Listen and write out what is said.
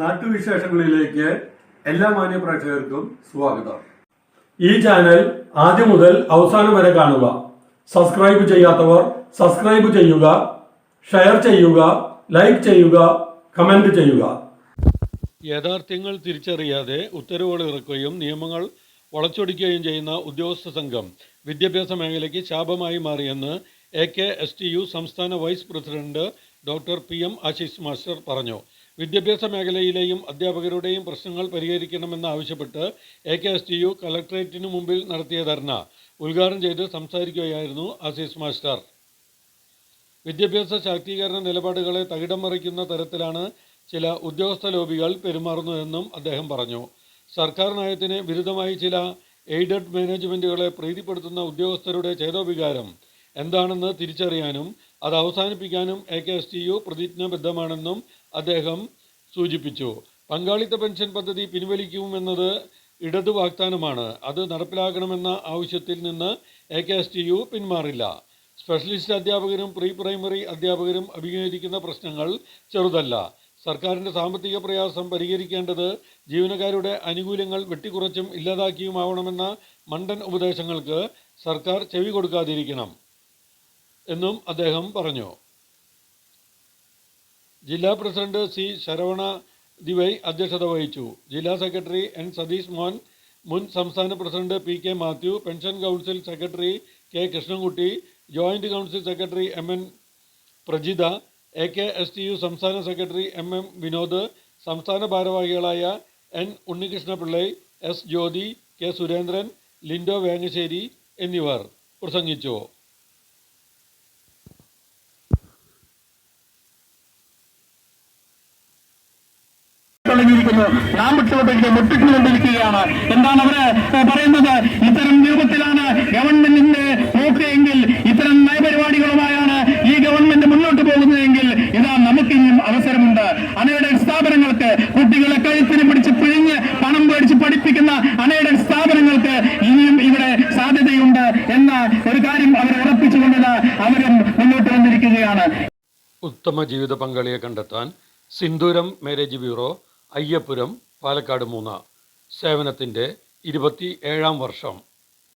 നാട്ടുവിശേഷങ്ങളിലേക്ക് എല്ലാ മാന്യ പ്രേക്ഷകർക്കും സ്വാഗതം. ഈ ചാനൽ ആദ്യം മുതൽ അവസാനം വരെ കാണുക. സബ്സ്ക്രൈബ് ചെയ്യാത്തവർ സബ്സ്ക്രൈബ് ചെയ്യുക ഷെയർ ചെയ്യുക ലൈക്ക് ചെയ്യുക കമന്റ് ചെയ്യുക. യാഥാർത്ഥ്യങ്ങൾ തിരിച്ചറിയാതെ ഉത്തരവുകൾ ഇറക്കുകയും നിയമങ്ങൾ വളച്ചൊടിക്കുകയും ചെയ്യുന്ന ഉദ്യോഗസ്ഥ സംഘം വിദ്യാഭ്യാസ മേഖലയ്ക്ക് ശാപമായി മാറിയെന്ന് A K S T U സംസ്ഥാന vice president doctor P M Ashis master പറഞ്ഞു. വിദ്യാഭ്യാസ മേഖലയിലെയും അധ്യാപകരുടെയും പ്രശ്നങ്ങൾ പരിഹരിക്കണമെന്നാവശ്യപ്പെട്ട് A K S T U കലക്ട്രേറ്റിനു മുമ്പിൽ നടത്തിയ ധർണ ഉദ്ഘാടനം ചെയ്ത് സംസാരിക്കുകയായിരുന്നു ആസീസ് മാസ്റ്റർ. വിദ്യാഭ്യാസ ശാക്തീകരണ നിലപാടുകളെ തകിടം മറിക്കുന്ന തരത്തിലാണ് ചില ഉദ്യോഗസ്ഥ ലോബികൾ പെരുമാറുന്നതെന്നും അദ്ദേഹം പറഞ്ഞു. സർക്കാർ നയത്തിന് വിരുദ്ധമായി ചില എയ്ഡഡ് മാനേജ്മെന്റുകളെ പ്രീതിപ്പെടുത്തുന്ന ഉദ്യോഗസ്ഥരുടെ ചേതോവികാരം എന്താണെന്ന് തിരിച്ചറിയാനും അത് അവസാനിപ്പിക്കാനും A K S T U പ്രതിജ്ഞാബദ്ധമാണെന്നും അദ്ദേഹം സൂചിപ്പിച്ചു. പങ്കാളിത്ത പെൻഷൻ പദ്ധതി പിൻവലിക്കുമെന്നത് ഇടതു വാഗ്ദാനമാണ്. അത് നടപ്പിലാക്കണമെന്ന ആവശ്യത്തിൽ നിന്ന് A K S T U പിന്മാറില്ല. Specialist അധ്യാപകരും പ്രീ പ്രൈമറി അധ്യാപകരും അഭിമുഖീകരിക്കുന്ന പ്രശ്നങ്ങൾ ചെറുതല്ല. സർക്കാരിന്റെ സാമ്പത്തിക പ്രയാസം പരിഹരിക്കേണ്ടത് ജീവനക്കാരുടെ ആനുകൂല്യങ്ങൾ വെട്ടിക്കുറച്ചും ഇല്ലാതാക്കിയുമാവണമെന്ന മണ്ടൻ ഉപദേശങ്ങൾക്ക് സർക്കാർ ചെവി കൊടുക്കാതിരിക്കണം. എന്നും അദ്ദേഹം പറഞ്ഞു. ജില്ലാ പ്രസിഡന്റ് സി ശരവണ ദിവൈ അധ്യക്ഷത വഹിച്ചു. ജില്ലാ സെക്രട്ടറി എൻ സതീഷ് മോഹൻ മുൻ സംസ്ഥാന president P K Mathew pension council secretary K Krishnankutty joint council secretary M N Prajitha A K S T U സംസ്ഥാന സെക്രട്ടറി എം എം വിനോദ് സംസ്ഥാന ഭാരവാഹികളായ N Unnikrishnapillai S Jyothi K Surendran Lindo Vengassery എന്നിവർ പ്രസംഗിച്ചു. തുടങ്ങിയിരിക്കുന്നു നാം വിട്ടുകൊണ്ടിരിക്കുക മുട്ടിട്ടുകൊണ്ടിരിക്കുകയാണ് എന്താണ് അവർ പറയുന്നത്? ഇത്തരം രൂപത്തിലാണ് ഗവൺമെന്റിന്റെ നോക്ക് എങ്കിൽ ഇത്തരം നയപരിപാടികളുമായാണ് ഈ ഗവൺമെന്റ് മുന്നോട്ട് പോകുന്നതെങ്കിൽ ഇതാ നമുക്കിനിയും അവസരമുണ്ട്. അനയുടെ സ്ഥാപനങ്ങൾക്ക് കുട്ടികളെ കഴുത്തിന് പിടിച്ച് പിഴിഞ്ഞ് പണം മേടിച്ച് പഠിപ്പിക്കുന്ന അനയുടെ സ്ഥാപനങ്ങൾക്ക് ഇനിയും ഇവിടെ സാധ്യതയുണ്ട് എന്ന ഒരു കാര്യം അവർ ഉറപ്പിച്ചുകൊണ്ടത് അവരും മുന്നോട്ട് വന്നിരിക്കുകയാണ്. ഉത്തമ ജീവിത പങ്കാളിയെ കണ്ടെത്താൻ സിന്ദൂരം മാരേജ് ബ്യൂറോ അയ്യപ്പുരം പാലക്കാട് മൂന്ന്. സേവനത്തിന്റെ ഇരുപത്തി ഏഴാം വർഷം.